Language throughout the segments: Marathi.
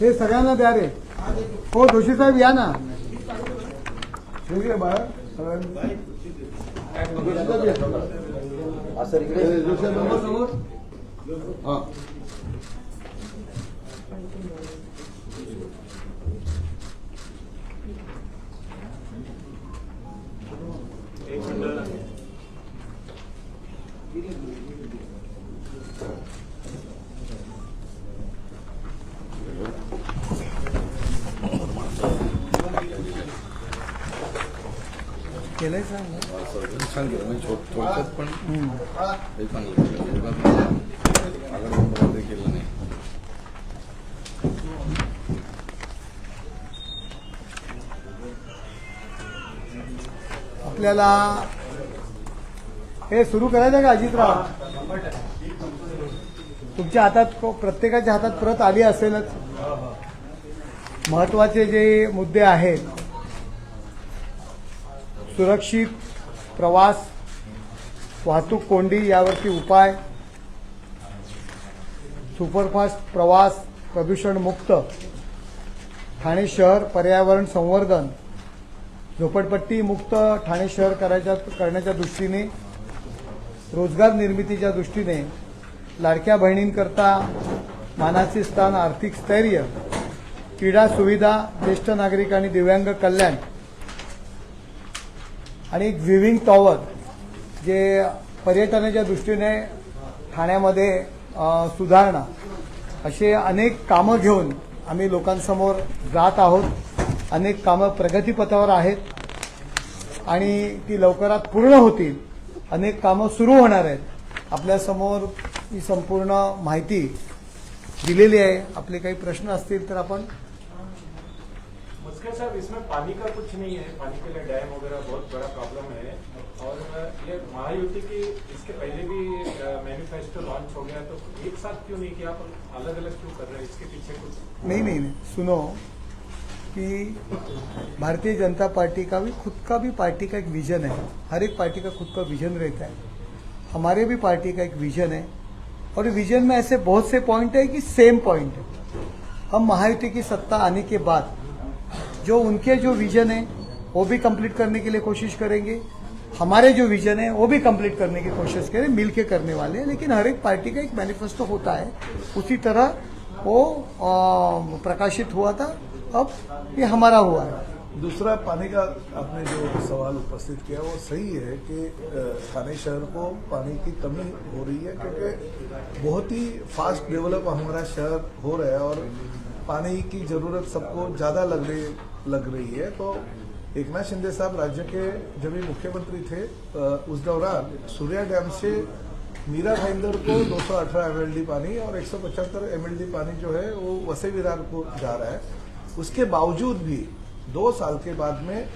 हे सगळ्यांना द्या रे. हो जोशी साहेब या ना. ठीक आहे बाळा सगळ्यांनी असं इकडे जोशी नंबर केलंय छान केलं म्हणजे थोड- थोडक्यात पण हे चांगलं केलं. नंबरमध्ये केलं नाही. आपल्याला हे सुरू करायचं का अजितराव? तुमच्या हातात को- प्रत्येकाच्या हातात प्रत आली असेलच. महत्त्वाचे जे मुद्दे आहेत सुरक्षित प्रवास वाहतूक कोंडी यावरती उपाय सुपरफास्ट प्रवास प्रदूषण मुक्त ठाणे शहर पर्यावरण संवर्धन झोपडपट्टी मुक्त ठाणे शहर करायच्या करण्याच्या दृष्टीने रोजगार निर्मितीच्या दृष्टीने लाडक्या बहिणींकरता मानाचे स्थान आर्थिक स्थैर्य क्रीडा सुविधा ज्येष्ठ नागरिक आणि दिव्यांग कल्याण. आणि एक व्हिविंग टॉवर जे पर्यटनाच्या दृष्टीने ठाण्यामध्ये सुधारणा असे अनेक कामं घेऊन आम्ही लोकांसमोर जात आहोत. अनेक कामं प्रगतीपथावर आहेत आणि ती लवकरात पूर्ण होतील. अनेक कामं सुरू होणार आहेत. आपल्यासमोर ही संपूर्ण माहिती दिलेली आहे. आपले काही प्रश्न असतील तर आपण मुझके साहब इसमें पानी का कुछ नहीं है। पानी के लिए डैम वगैरह बहुत बड़ा प्रॉब्लम है। और ये महायुति की, इसके पहले भी मैनिफेस्टो लॉन्च हो गया तो एक साथ क्यों नहीं किया? आप अलग अलग क्यों कर रहे हैं? इसके पीछे कुछ नहीं नहीं नहीं। सुनो कि भारतीय जनता पार्टी का भी, खुद का भी पार्टी का एक विजन है। हर एक पार्टी का खुद का विजन रहता है। हमारे भी पार्टी का एक विजन है। और विजन में ऐसे बहुत से पॉइंट है कि सेम पॉइंट है। हम महायुति की सत्ता आने के बाद जो उनके जो विजन है वो भी कंप्लीट करने के लिए कोशिश करेंगे। हमारे जो विजन है वो भी कंप्लीट करने की कोशिश करें मिल के करने वाले हैं। लेकिन हर एक पार्टी का एक मैनिफेस्टो होता है। उसी तरह वो अ, प्रकाशित हुआ था अब ये हमारा हुआ है। दूसरा पानी का आपने जो सवाल उपस्थित किया वो सही है कि थाने शहर को पानी की कमी हो रही है क्योंकि बहुत ही फास्ट डेवलप हमारा शहर हो रहा है और पानी की ज़रूरत सबको ज़्यादा लग रही लग रही है। तो एक नाथ शिंदे साहब राज्य के जब मुख्यमंत्री थे उस दौरान सूर्या डैम से मीरा भाईंदर को 218 एमएलडी पानी और 175 एमएलडी पानी जो है, वो वसे विरार को जा रहा है। उसके बावजूद भी दो साल के बाद में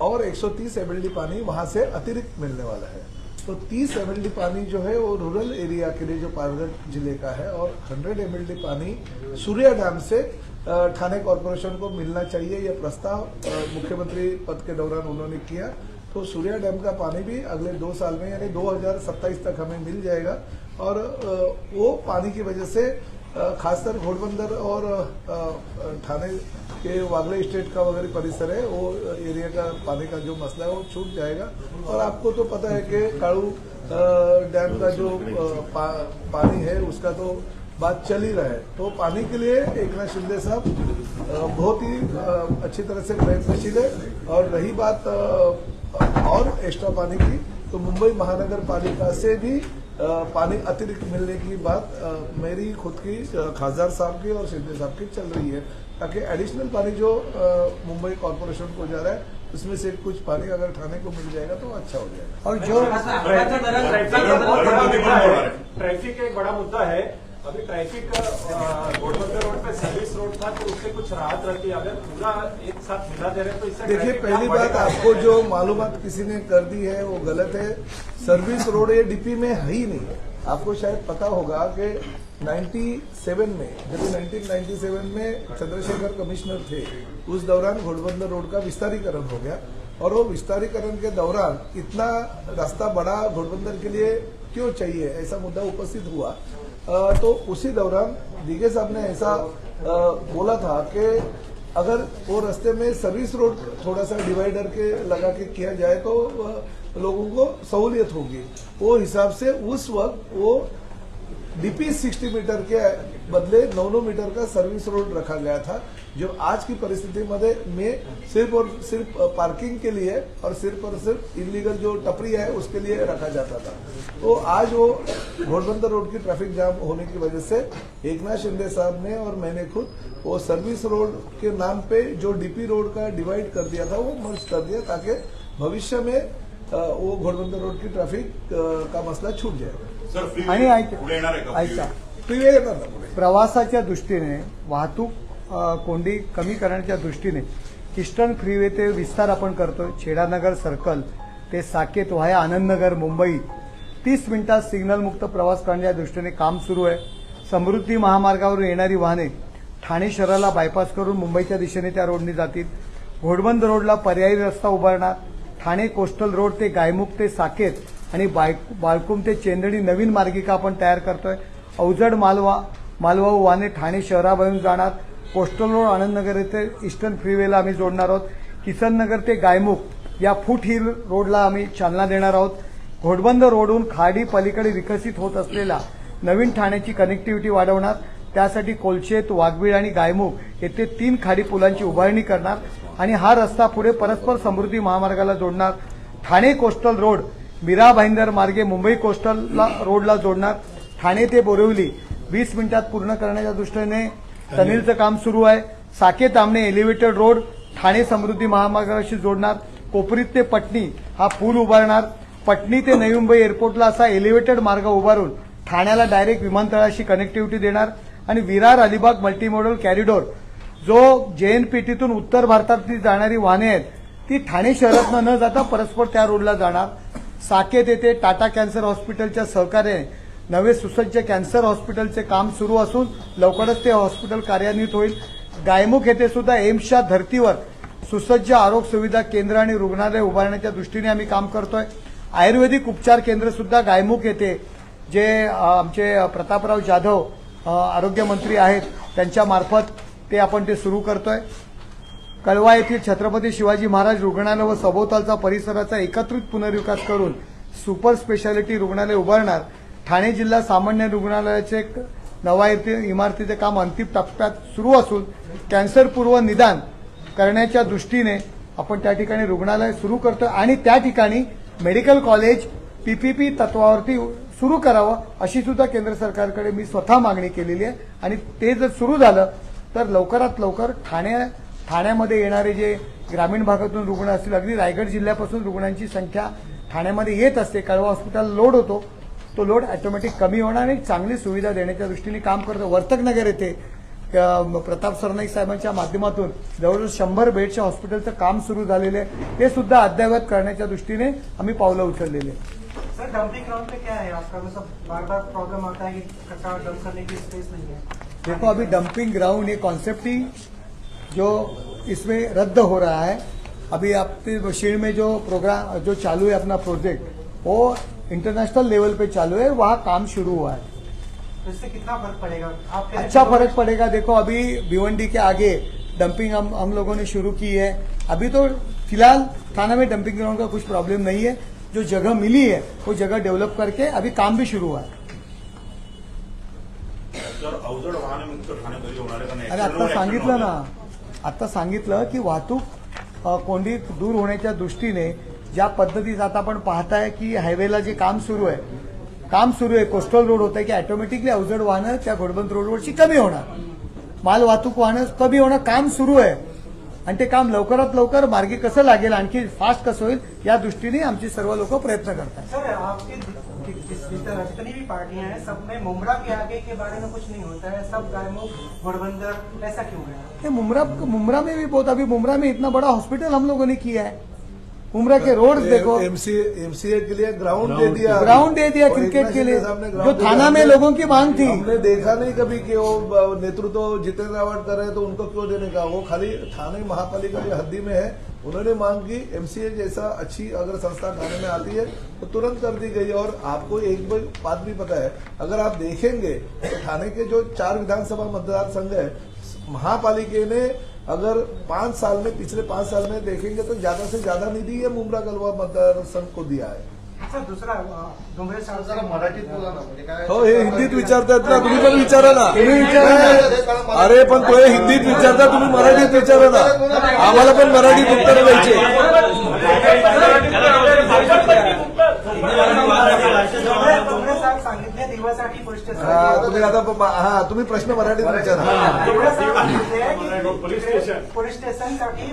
और 130 एमएलडी पानी वहाँ से अतिरिक्त मिलने वाला है। तो 30 एमएलडी पानी जो है, वो रूरल एरिया के लिए जो पालघर ज़िले का है और 100 एमएलडी पानी सूर्या डैम से ठाणे कॉरपोरेशन को मिलना चाहिए यह प्रस्ताव मुख्यमंत्री पद के दौरान उन्होंने किया। तो सूर्या डैम का पानी भी अगले दो साल में यानी 2027 तक हमें मिल जाएगा। और वो पानी की वजह से खासकर घोड़बंदर और अ, के वागले स्टेट का वगैरह परिसर है वो एरिया का पानी का जो मसला है वो छूट जाएगा। और आपको तो पता है कि काड़ू डैम का जो पा, पानी है उसका तो बात चल ही रहा है। तो पानी के लिए एक नाथ शिंदे साहब बहुत ही अच्छी तरह से प्रयत्नशील है। और रही बात और एक्स्ट्रा पानी की तो मुंबई महानगर पालिका से भी पानी अतिरिक्त मिलने की बात मेरी खुद की खासदार साहब की और शिंदे साहब की चल रही है। ताकि एडिशनल पानी जो मुंबई कॉरपोरेशन को जा रहा है उसमें से कुछ पानी अगर ठाणे को मिल जाएगा तो अच्छा हो जाएगा। और जो ट्रैफ़िक एक बड़ा मुद्दा है। अभी ट्रैफ़िक घोड़बंदर रोड पे सर्विस रोड था तो उससे कुछ राहत रहती है अगर पूरा एक साथ मिला दे रहे तो इससे देखिए पहली बात आपको जो मालूमात किसी ने कर दी है वो गलत है। सर्विस रोड ये डीपी में है ही नहीं। आपको शायद पता होगा कि 97 में जब 1997 में चंद्रशेखर कमिश्नर थे उस दौरान घोड़बंदर रोड का विस्तारीकरण हो गया। और वो विस्तारीकरण के दौरान इतना रास्ता बड़ा घोड़बंदर के लिए क्यों चाहिए ऐसा मुद्दा उपस्थित हुआ। तो उसी दौरान डीके साहब ने ऐसा बोला था कि अगर वो रास्ते में सर्विस रोड थोड़ा सा डिवाइडर के लगा के किया जाए तो लोगों को सहूलियत होगी। वो हिसाब से उस वक्त वो डीपी 60 मीटर के बदले नौ नौ मीटर का सर्विस रोड रखा गया था, जो आज की परिस्थिति में सिर्फ़ और सिर्फ़ पार्किंग के लिए और सिर्फ़ और सिर्फ़ इलीगल जो टपरी है, उसके लिए रखा जाता था। तो आज वो घोड़बंदर रोड की ट्रैफ़िक जाम होने की वजह से एकनाथ शिंदे साहब ने और मैंने खुद वो सर्विस रोड के नाम पे जो डीपी रोड का डिवाइड कर दिया था, वो मर्ज कर दिया ताकि भविष्य में वो घोड़बंदर रोड की ट्रैफ़िक का मसला छूट जाए। सर फ्री आणि ऐक प्रवासाच्या दृष्टीने वाहतूक कोंडी कमी करण्याच्या दृष्टीने ईस्टर्न फ्रीवे ते विस्तार आपण करतोय. छेडानगर सर्कल ते साकेत व्हाया आनंदनगर मुंबई. तीस मिनिटात सिग्नलमुक्त प्रवास करण्याच्या दृष्टीने काम सुरू आहे. समृद्धी महामार्गावरून येणारी वाहने ठाणे शहराला बायपास करून मुंबईच्या दिशेने त्या रोडने जातील. घोडबंद रोडला पर्यायी रस्ता उभारणार. ठाणे कोस्टल रोड ते गायमुख ते साकेत आणि बायक बाळकुम ते चेंदडी नवीन मार्गिका आपण तयार करतोय. अवजड मालवा मालवाहू वाहने ठाणे शहराबाहेरून जाणार. कोस्टल रोड आनंदनगर येथे ईस्टर्न फ्रीवेला आम्ही जोडणार आहोत. किसननगर ते गायमुख या फूट हिल रोडला आम्ही चालना देणार आहोत. घोडबंद रोडहून खाडी पलीकडे विकसित होत असलेला नवीन ठाण्याची कनेक्टिव्हिटी वाढवणार. त्यासाठी कोलशेत वाघबीळ आणि गायमुख येथे तीन खाडी पुलांची उभारणी करणार. आणि हा रस्ता पुढे परस्पर समृद्धी महामार्गाला जोडणार. ठाणे कोस्टल रोड मीरा भाईंदर मार्गे मुंबई कोस्टल रोडला जोडणार. ठाणे ते बोरिवली. वीस मिनिटात पूर्ण करण्याच्या दृष्टीने टनेलचं काम सुरू आहे. साकेत आमणे एलिव्हेटेड रोड ठाणे समृद्धी महामार्गाशी जोडणार. कोपरीत ते पटणी हा पूल उभारणार. पटणी ते नवी मुंबई एअरपोर्टला असा एलिव्हेटेड मार्ग उभारून ठाण्याला डायरेक्ट विमानतळाशी कनेक्टिव्हिटी देणार. आणि विरार अलिबाग मल्टीमॉडल कॅरिडोर जो जेएनपीटीतून उत्तर भारतात जाणारी वाहने आहेत ती ठाणे शहरातनं न जाता परस्पर त्या रोडला जाणार. साकेत येथे टाटा कॅन्सर हॉस्पिटलच्या सहकार्याने. नवे सुसज्ज कॅन्सर हॉस्पिटलचे काम सुरू असून लवकरच ते हॉस्पिटल कार्यान्वित होईल. गायमुख येथे सुद्धा एम्सच्या धर्तीवर सुसज्ज आरोग्य सुविधा केंद्र आणि रुग्णालय उभारण्याच्या दृष्टीने आम्ही काम करतोय. आयुर्वेदिक उपचार केंद्र सुद्धा गायमुख येथे जे आमचे प्रतापराव जाधव आरोग्यमंत्री आहेत त्यांच्यामार्फत ते आपण ते सुरू करतोय. कळवा येथील छत्रपती शिवाजी महाराज रुग्णालय व सभोवतालचा परिसराचा एकत्रित पुनर्विकास करून सुपर स्पेशालिटी रुग्णालय उभारणार. ठाणे जिल्हा सामान्य रुग्णालयाचे एक नवा इमारतीचे काम अंतिम टप्प्यात सुरू असून कॅन्सरपूर्व निदान करण्याच्या दृष्टीने आपण त्या ठिकाणी रुग्णालय सुरू करतो आणि त्या ठिकाणी मेडिकल कॉलेज पीपीपी तत्वावरती सुरू करावं अशी सुद्धा केंद्र सरकारकडे मी स्वतः मागणी केलेली आहे. आणि ते जर सुरू झालं तर लवकरात लवकर ठाणे ठाण्यामध्ये येणारे जे ग्रामीण भागातून रुग्ण असतील अगदी रायगड जिल्ह्यापासून रुग्णांची संख्या ठाण्यामध्ये येत असते. कळवा हॉस्पिटल लोड होतो. तो लोड ऑटोमॅटिक कमी होणार आणि चांगली सुविधा देण्याच्या दृष्टीने काम करतो. वर्तकनगर येथे प्रताप सरनाईक साहेबांच्या माध्यमातून जवळजवळ शंभर बेडच्या हॉस्पिटलचं काम सुरू झालेलं आहे. ते सुद्धा अद्ययावत करण्याच्या दृष्टीने आम्ही पावलं उचललेली आहे सर डंपिंग ग्राउंड पे क्या है आपका मतलब बार बार प्रॉब्लम आता है कि कचरा डंप करने की स्पेस नहीं है. देखो अभी डंपिंग ग्राउंड ये कॉन्सेप्ट ही जो इसमें रद्द हो रहा है अभी आपके शीड़ में जो प्रोग्राम जो चालू है अपना प्रोजेक्ट वो इंटरनेशनल लेवल पे चालू है वहाँ काम शुरू हुआ है। तो इससे कितना फ़र्क पड़ेगा? आप अच्छा फ़र्क पड़ेगा देखो अभी भिवंडी के आगे डंपिंग हम हम लोगों ने शुरू की है। अभी तो फ़िलहाल थाना में डंपिंग ग्राउंड का कुछ प्रॉब्लम नहीं है। जो जगह मिली है वो जगह डेवलप करके अभी काम भी शुरू हुआ है। नाही? अरे आता वर सांगितलं ना। आत्ता आता सांगितलं की वाहतूक कोंडी दूर होण्याच्या दृष्टीने ज्या पद्धतीचा आता आपण पाहताय की हायवेला जे काम सुरू आहे काम सुरू आहे कोस्टल रोड होत आहे की ऑटोमॅटिकली अवजड वाहनं त्या घोडबंद रोडवरची कमी होणार. माल वाहतूक वाहनं कमी होणं काम सुरू आहे. आणि ते काम लवकरात लवकर मार्गी कसं लागेल आणखी फास्ट कसं होईल या दृष्टीने आमची सर्व लोक प्रयत्न करतात. जिस तरह जितनी भी पार्टियाँ हैं सब में मुमरा के आगे के बारे में कुछ नहीं होता है। सब गायमुख घोड़बंदर ऐसा क्यों है? ये मुमरा मुमरा में भी बहुत अभी मुमरा में इतना बड़ा हॉस्पिटल हम लोगों ने किया है। मुमरा के रोड्स देखो। एमसीए एमसीए के लिए ग्राउंड दे दिया। ग्राउंड दे दिया क्रिकेट के लिए। जो थाना में लोगों की मांग थी। हमने देखा नहीं कभी कि वो नेतृत्व जितेंद्र आवाड कर रहे हैं तो उनको क्यों देने का? वो खाली थाने महापालिका की हद्दी में है। उन्होंने मांग की एमसीए जैसा अच्छी अगर संस्था थाने में आती है तो तुरंत कर दी गई और आपको एक बात भी पता है, अगर आप देखेंगे तो थाने के जो चार विधानसभा मतदार संघ है, महापालिके ने अगर पाँच साल में, पिछले पाँच साल में देखेंगे तो ज़्यादा से ज़्यादा निधि ये मुमरा गलवा मतदार संघ को दिया है। सर दूसरा अ, डोंगरे साहेब जरा मराठीत बोला ना म्हणजे काय हो हे हिंदीत विचारतात ना तुम्ही पण विचारा ना. तुम्ही विचारा. अरे पण तो हे हिंदीत विचारता तुम्ही मराठीत विचारा ना. आम्हाला पण मराठीत उत्तर द्यायचे. सांगितले तुम्ही आता हा तुम्ही प्रश्न मराठीत विचारा. Police station. पोलीस स्टेशनसाठी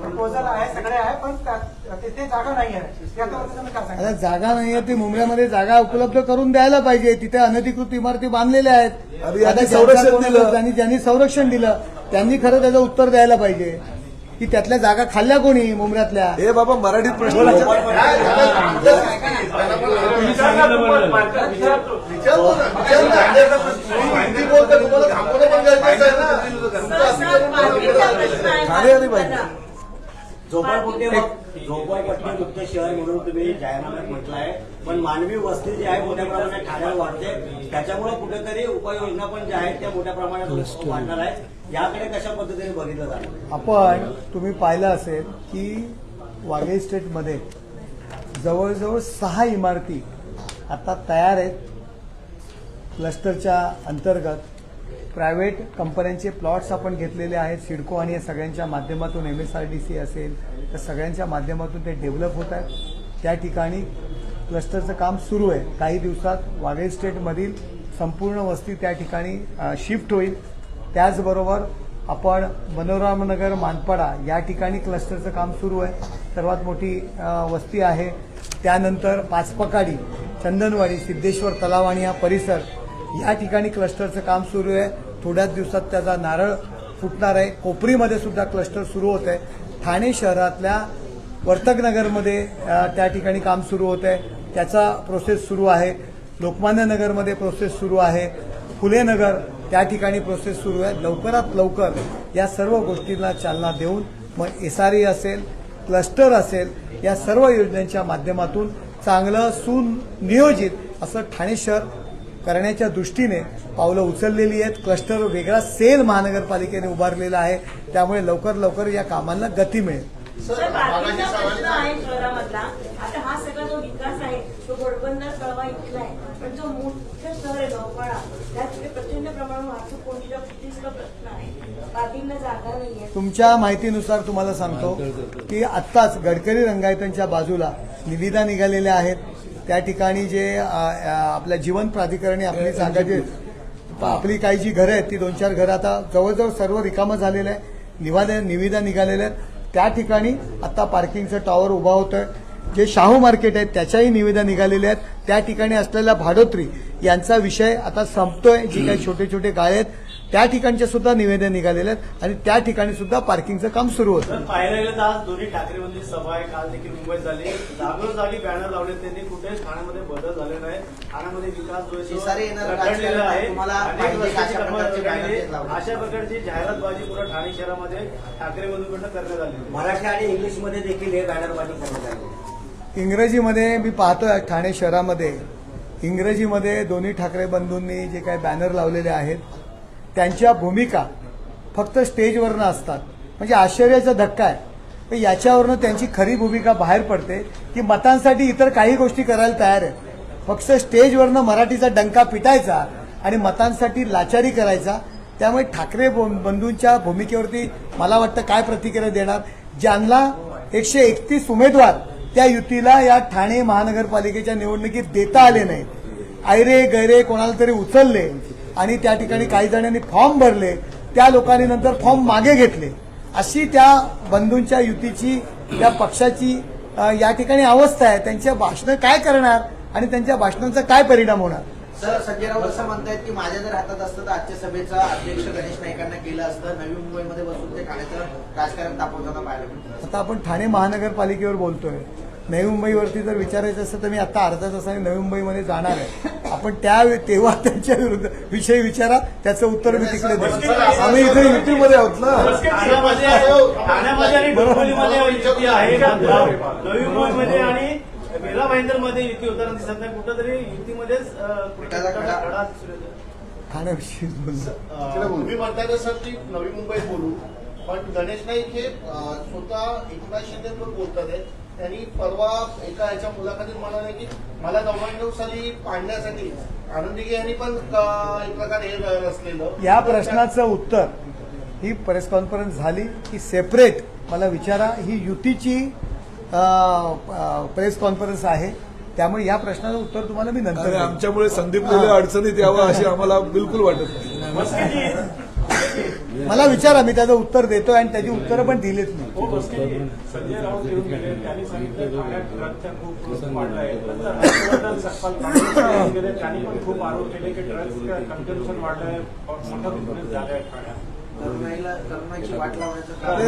प्रपोजल आहे सगळे आहे पण तिथे जागा नाही आहे. आता जागा नाहीये ती मुंबऱ्यामध्ये जागा उपलब्ध करून द्यायला पाहिजे. तिथे अनधिकृत इमारती बांधलेल्या आहेत. संरक्षण दिलं. ज्यांनी ज्यांनी संरक्षण दिलं त्यांनी खरं त्याचं उत्तर द्यायला पाहिजे. की त्यातल्या जागा खाल्ल्या कोणी मुंबऱ्यातल्या? हे बाबा मराठीत प्रश्न झोपडपट्टी मुक्त शहर म्हणून तुम्ही जाहीरनाम्यात म्हटलं आहे पण मानवी वस्ती जी आहे मोठ्या प्रमाणात ठाण्यावर वाढते. त्याच्यामुळे कुठेतरी उपाययोजना पण ज्या आहेत त्या मोठ्या प्रमाणात वाढणार आहेत याकडे कशा पद्धतीने बघितलं जाणार? आपण तुम्ही पाहिलं असेल की वाघे स्टेटमध्ये जवळजवळ सहा इमारती आता तयार आहेत. क्लस्टरच्या अंतर्गत प्रायव्हेट कंपन्यांचे प्लॉट्स आपण घेतलेले आहेत. सिडको आणि या सगळ्यांच्या माध्यमातून M S R D C असेल तर सगळ्यांच्या माध्यमातून ते डेव्हलप होत आहेत. त्या ठिकाणी क्लस्टरचं काम सुरू आहे. काही दिवसात वाघे स्टेटमधील संपूर्ण वस्ती त्या ठिकाणी शिफ्ट होईल. त्याचबरोबर आपण मनोरामनगर मानपाडा या ठिकाणी क्लस्टरचं काम सुरू आहे. सर्वात मोठी वस्ती आहे. त्यानंतर पाचपकाडी चंदनवाडी सिद्धेश्वर तलाव आणि हा परिसर या ठिकाणी क्लस्टरचं काम सुरू आहे. थोड्याच दिवसात त्याचा नारळ फुटणार आहे. कोपरीमध्ये सुद्धा क्लस्टर सुरू होत आहे ठाणे शहरातल्या वर्तकनगरमध्ये त्या ठिकाणी काम सुरू होत आहे त्याचा प्रोसेस सुरू आहे. लोकमान्य नगरमध्ये प्रोसेस सुरू आहे. फुले नगर त्या ठिकाणी प्रोसेस सुरू आहे. लवकरात लवकर या सर्व गोष्टींना चालना देऊन मग एसआरई असेल क्लस्टर असेल या सर्व योजनांच्या माध्यमातून चांगलं सुनियोजित असं ठाणे शहर करण्याच्या दृष्टीने पावलं उचललेली आहेत. क्लस्टर वेगळा सेल महानगरपालिकेने उभारलेला आहे. त्यामुळे लवकर लवकर या कामांना गती मिळेल. सर, सर, मागाशी बाकीचा प्रश्न साहेबांनी आहे शहरामधला. आता हा सगळा जो विकास आहे तो घोडबंदर कळवा इथला आहे. पण जो मुख्य शहर आहे नौपाडा त्यात तिथे प्रचंड प्रमाणात वाहतूक कोंडीचा कितीचा प्रश्न आहे. पार्किंगला जागा नाहीये. तुमच्या माहितीनुसार तुम्हाला सांगतो की आत्ताच गडकरी रंगायतांच्या बाजूला निविदा निघालेल्या आहेत. त्या ठिकाणी जे आपल्या जीवन प्राधिकरणी आपली जागा जे आपली काही जी घरं आहेत ती दोन चार घरं आता जवळजवळ सर्व रिकामं झालेलं आहे. निवादा निविदा निघालेल्या आहेत. त्या ठिकाणी आता पार्किंगचं टॉवर उभा होतोय. जे शाहू मार्केट आहे त्याच्याही निविदा निघालेल्या आहेत. त्या ठिकाणी असलेल्या भाडोत्री यांचा विषय आता संपतोय. जी काही छोटे छोटे गाळे आहेत त्या ठिकाणच्या सुद्धा निवेदन निघालेले आहेत आणि त्या ठिकाणी सुद्धा पार्किंगचं काम सुरू होतं. पाहायला गेलं तर आज दोन्ही ठाकरेमधली सभा आहे. काल देखील मुंबईत झाली. जागोजागी बॅनर लावले त्यांनी. कुठेच ठाण्यामध्ये बदल झाले नाही. ठाण्यामध्ये विकास आहे रखडलेला अशा प्रकारचे. अशा जाहिरातबाजी पुरा ठाणे शहरामध्ये ठाकरे बंधूंकडनं करण्यात आली मराठी आणि इंग्लिशमध्ये देखील हे बॅनरबाजी करण्यात आली इंग्रजीमध्ये मी पाहतोय ठाणे शहरामध्ये. इंग्रजीमध्ये दोन्ही ठाकरे बंधूंनी जे काही बॅनर लावलेले आहेत त्यांच्या भूमिका फक्त स्टेजवरनं असतात. म्हणजे आश्चर्याचा धक्का आहे. पण याच्यावरनं त्यांची खरी भूमिका बाहेर पडते. की मतांसाठी इतर काही गोष्टी करायला तयार आहे फक्त स्टेजवरनं मराठीचा डंका पिटायचा आणि मतांसाठी लाचारी करायचा त्यामुळे ठाकरे बंधूंच्या भूमिकेवरती मला वाटतं काय प्रतिक्रिया देणार? ज्यांना एकशे एकतीस उमेदवार त्या युतीला या ठाणे महानगरपालिकेच्या निवडणुकीत देता आले नाहीत. आयरे गैरे कोणाला तरी उचलले. आणि त्या ठिकाणी काही जणांनी फॉर्म भरले त्या लोकांनी नंतर फॉर्म मागे घेतले. अशी त्या बंधूंच्या युतीची त्या पक्षाची या ठिकाणी अवस्था आहे. त्यांच्या भाषणं काय करणार आणि त्यांच्या भाषणांचा काय परिणाम होणार? सर संजय राऊत असं म्हणतायत की माझ्या जर हातात असतं तर आजच्या सभेचा अध्यक्ष गणेश नाईकांना केलं असतं. नवी मुंबईमध्ये बसून ते ठाण्याचं राजकारण तापवताना पाहायला मिळतं आता आपण ठाणे महानगरपालिकेवर बोलतोय. नवी मुंबईवरती जर विचारायचं असतं तर मी आता अर्धा तासाने नवी मुंबईमध्ये जाणार आहे. आपण त्या तेव्हा त्यांच्या विरुद्ध विषयी विचारा त्याचं उत्तर मी तिकडे देईन. आम्ही इथे युतीमध्ये आहोत ना? का नवी मुंबईमध्ये आणि भाईंदरमध्ये युती होताना दिसत नाही. युतीमध्येच तुम्ही म्हणताय ना सर की नवी मुंबईत बोलू. पण गणेश नाईक हे स्वतः एकनाथ शिंदेवर बोलतात आहेत त्यांनी परवा एका ह्याच्या मुलाखतीत म्हणाले की मला नव्याण्णव साली पाडण्यासाठी आनंदी यांनी पण एक प्रकारे हे रचलेलं. या प्रश्नाचं उत्तर ही प्रेस कॉन्फरन्स झाली की सेपरेट मला विचारा ही युतीची प्रेस कॉन्फरन्स आहे. त्यामुळे या प्रश्नाचं उत्तर तुम्हाला मी नंतर. आमच्यामुळे संदीप अडचणीत यावं अशी आम्हाला बिलकुल वाटत नाही. मला विचारा मी त्याचं उत्तर देतोय आणि त्याची उत्तरं पण दिलीच मी हो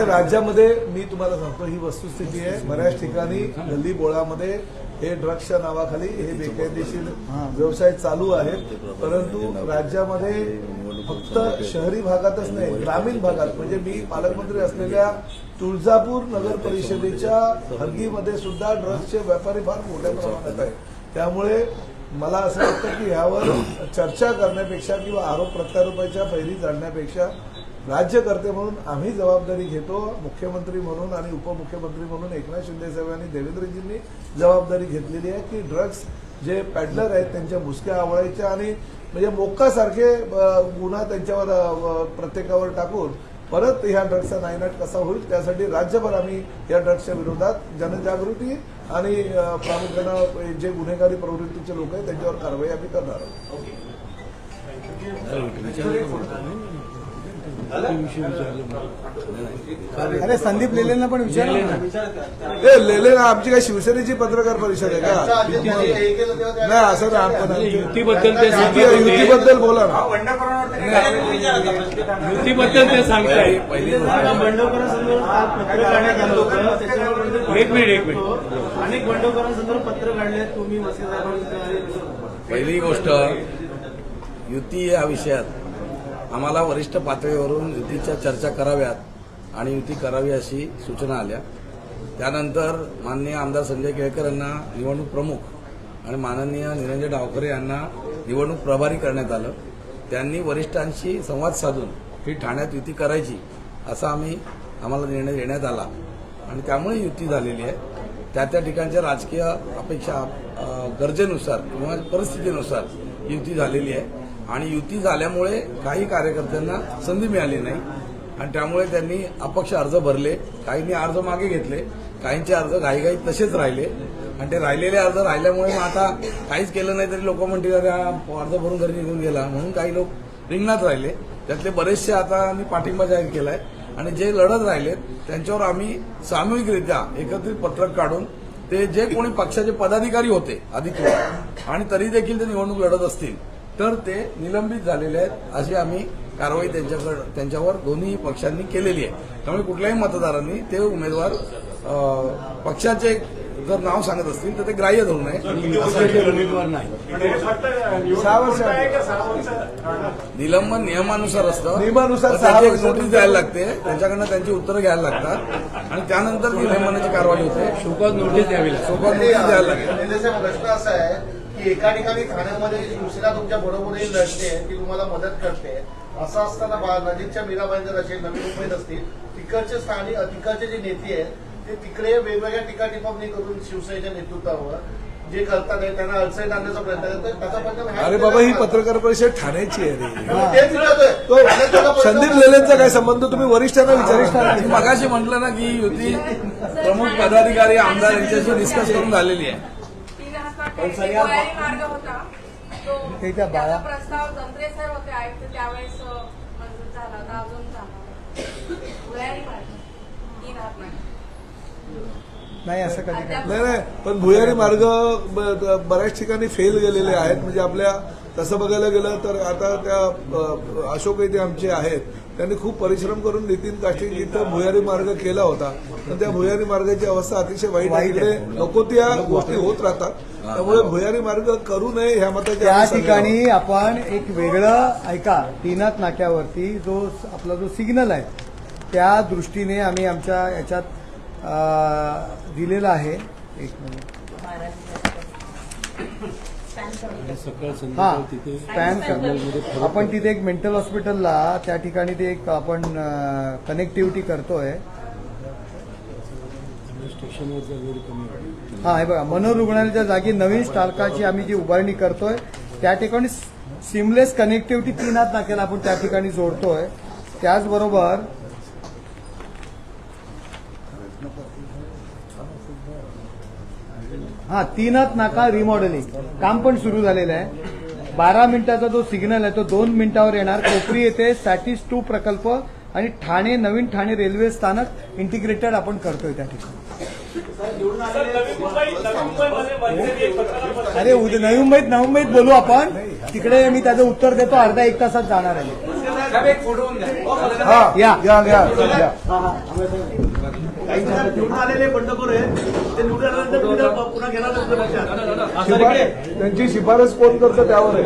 राज्यामध्ये मी तुम्हाला सांगतो ही वस्तुस्थिती आहे. बऱ्याच ठिकाणी गल्ली बोळामध्ये हे ड्रग्सच्या नावाखाली हे बेकायदेशीर व्यवसाय चालू आहेत. परंतु राज्यामध्ये फक्त शहरी भागातच नाही ग्रामीण भागात. म्हणजे मी पालकमंत्री असलेल्या तुळजापूर नगर परिषदेच्या हद्दीमध्ये सुद्धा ड्रग्सचे व्यापारी फार मोठ्या प्रमाणात आहेत. त्यामुळे मला असं वाटतं की ह्यावर चर्चा करण्यापेक्षा किंवा आरोप प्रत्यारोपाच्या फैरी जाणण्यापेक्षा राज्यकर्ते म्हणून आम्ही जबाबदारी घेतो मुख्यमंत्री म्हणून आणि उपमुख्यमंत्री म्हणून एकनाथ शिंदे साहेब आणि देवेंद्रजींनी जबाबदारी घेतलेली आहे की ड्रग्स जे पॅडलर आहेत त्यांच्या मुसक्या आवळायच्या आणि म्हणजे मोक्कासारखे गुन्हा त्यांच्यावर प्रत्येकावर टाकून परत ह्या ड्रग्सचा नायनाट कसा होईल त्यासाठी राज्यभर आम्ही या ड्रग्सच्या विरोधात जनजागृती आणि प्रामुख्यानं जे गुन्हेगारी प्रवृत्तीचे लोक आहेत त्यांच्यावर कारवाई आम्ही करणार आहोत. अरे संदीप लेलेंना पण विचारा ना. ए लेले ना आमची काय शिवसेनेची पत्रकार परिषद आहे का? नाही असं नाही युतीबद्दल ते सांगत युती- होते युतीबद्दल बोला ना. युतीबद्दल ते सांगताय. पहिली बंडखोरांसंदर्भात काल पत्र काढण्यात आलं होतं त्याच्यावर एक मिनिट, एक मिनिट. अनेक बंडखोरांसंदर्भात पत्र काढले तुम्ही वसई पहिली गोष्ट युती या विषयात आम्हाला वरिष्ठ पातळीवरून युतीच्या चर्चा कराव्यात आणि युती करावी अशी सूचना आल्या. त्यानंतर माननीय आमदार संजय केळकर यांना निवडणूक प्रमुख आणि माननीय निरंजन डावकरे यांना निवडणूक प्रभारी करण्यात आलं. त्यांनी वरिष्ठांशी संवाद साधून ही ठाण्यात युती करायची असा आम्ही आम्हाला निर्णय देण्यात आला. आणि त्यामुळे युती झालेली आहे. त्या त्या ठिकाणच्या राजकीय अपेक्षा गरजेनुसार किंवा परिस्थितीनुसार युती झालेली आहे. आणि युती झाल्यामुळे काही कार्यकर्त्यांना संधी मिळाली नाही. आणि त्यामुळे त्यांनी अपक्ष अर्ज भरले. काहींनी अर्ज मागे घेतले. काहींचे अर्ज घाईघाई तसेच राहिले. आणि ते राहिलेले अर्ज राहिल्यामुळे मग आता काहीच केलं नाही तरी लोक म्हणतील अरे अर्ज भरून घरी निघून गेला. म्हणून काही लोक रिंगणात राहिले. त्यातले बरेचसे आता आम्ही पाठिंबा जाहीर केलाय. आणि जे लढत राहिलेत त्यांच्यावर आम्ही सामूहिकरित्या एकत्रित पत्रक काढून ते जे कोणी पक्षाचे पदाधिकारी होते अधिकृत आणि तरी देखील ते निवडणूक लढत असतील तर ते निलंबित झालेले आहेत अशी आम्ही कारवाई त्यांच्याकडे त्यांच्यावर दोन्ही पक्षांनी केलेली आहे. त्यामुळे कुठल्याही मतदारांनी ते उमेदवार पक्षाचे जर नाव सांगत असतील तर ते ग्राह्य धरू नये. हे? निलंबन नियमानुसार असतं. नियमानुसार. नोटीस द्यायला लागते. त्यांच्याकडनं त्यांची उत्तरं घ्यायला लागतात. आणि त्यानंतर ती निलंबनाची कारवाई होते. शोकात नोटीस द्यावी लागते. सोबत नोटीस द्यायला लागते. निलेशचा प्रश्न असा आहे की एका ठिकाणी ठाण्यामध्ये शिवसेना तुमच्या बरोबरी लढते ती तुम्हाला मदत करते. असं असताना नजीकच्या मीरा भाईंदर असेल नवी मुंबईत असतील तिकडचे स्थानिक तिकडचे जे नेते आहेत ते तिकडे वेगवेगळ्या टीका टिप्पणी करून शिवसेनेच्या नेतृत्वावर जे करतात त्यांना अडचणीत आणण्याचा प्रयत्न करतात. त्याचा परिणाम अरे बाबा ही पत्रकार परिषद ठाण्याची आहे परिणाम- संदीप लेलेंचा काय संबंध? तुम्ही वरिष्ठांना विचारू मी मगाशी म्हटलं ना की युती प्रमुख पदाधिकारी आमदार यांच्याशी डिस्कस करून झालेली आहे. मार्ग होता. तो ते त्या बाळा- त्याचा प्रस्ताव साहेब होते आयुक्त त्यावेळेस मंजूर झाला होता अजून झाला भुयारी मार्ग. तीन हात मार्ग नाही असं कधी नाही. नाही पण भुयारी मार्ग बऱ्याच ठिकाणी फेल गेलेले आहेत. म्हणजे आपल्या तसं बघायला गेलं तर आता त्या अशोक इथे आमचे आहेत. त्यांनी खूप परिश्रम करून नितीन काष्टी इथं भुयारी मार्ग केला होता पण त्या भुयारी मार्गाची अवस्था अतिशय वाईट आहे. नको त्या गोष्टी होत राहतात. त्यामुळे भुयारी मार्ग करू नये ह्या मताचे त्या ठिकाणी आपण एक वेगळं ऐका तीनाथ नाक्यावरती जो आपला जो सिग्नल आहे त्या दृष्टीने आम्ही आमच्या याच्यात दिलेला आहे. एक मिनिट. हा स्पॅन आपण तिथे एक मेंटल हॉस्पिटलला त्या ठिकाणी ते एक आपण कनेक्टिव्हिटी करतोय त्यामुळे स्टेशनवर वेळ कमी होतो हा हे बघा मनोरुग्णालयाच्या जागी नवीन स्टारकाची आम्ही जी उभारणी करतोय त्या ठिकाणी सिमलेस कनेक्टिव्हिटी तीनात नाक्याला आपण त्या ठिकाणी जोडतोय. त्याचबरोबर हा तीनात नाका रिमॉडेलिंग काम पण सुरू झालेलं आहे. बारा मिनिटाचा जो सिग्नल आहे तो दोन मिनिटावर येणार. कोपरी येथे सॅटिस टू प्रकल्प आणि ठाणे नवीन ठाणे रेल्वे स्थानक इंटिग्रेटेड आपण करतोय त्या ठिकाणी. अरे उद्या नवी मुंबईत नवी मुंबईत बोलू आपण. तिकडे मी त्याचं उत्तर देतो अर्धा एक तासात जाणार आहे. हा या. घ्या घ्या निवडून आलेले बंडखोर आहेत ते निवडून आल्यानंतर पुन्हा घेणार त्यांची शिफारस कोण करतं त्यावर आहे?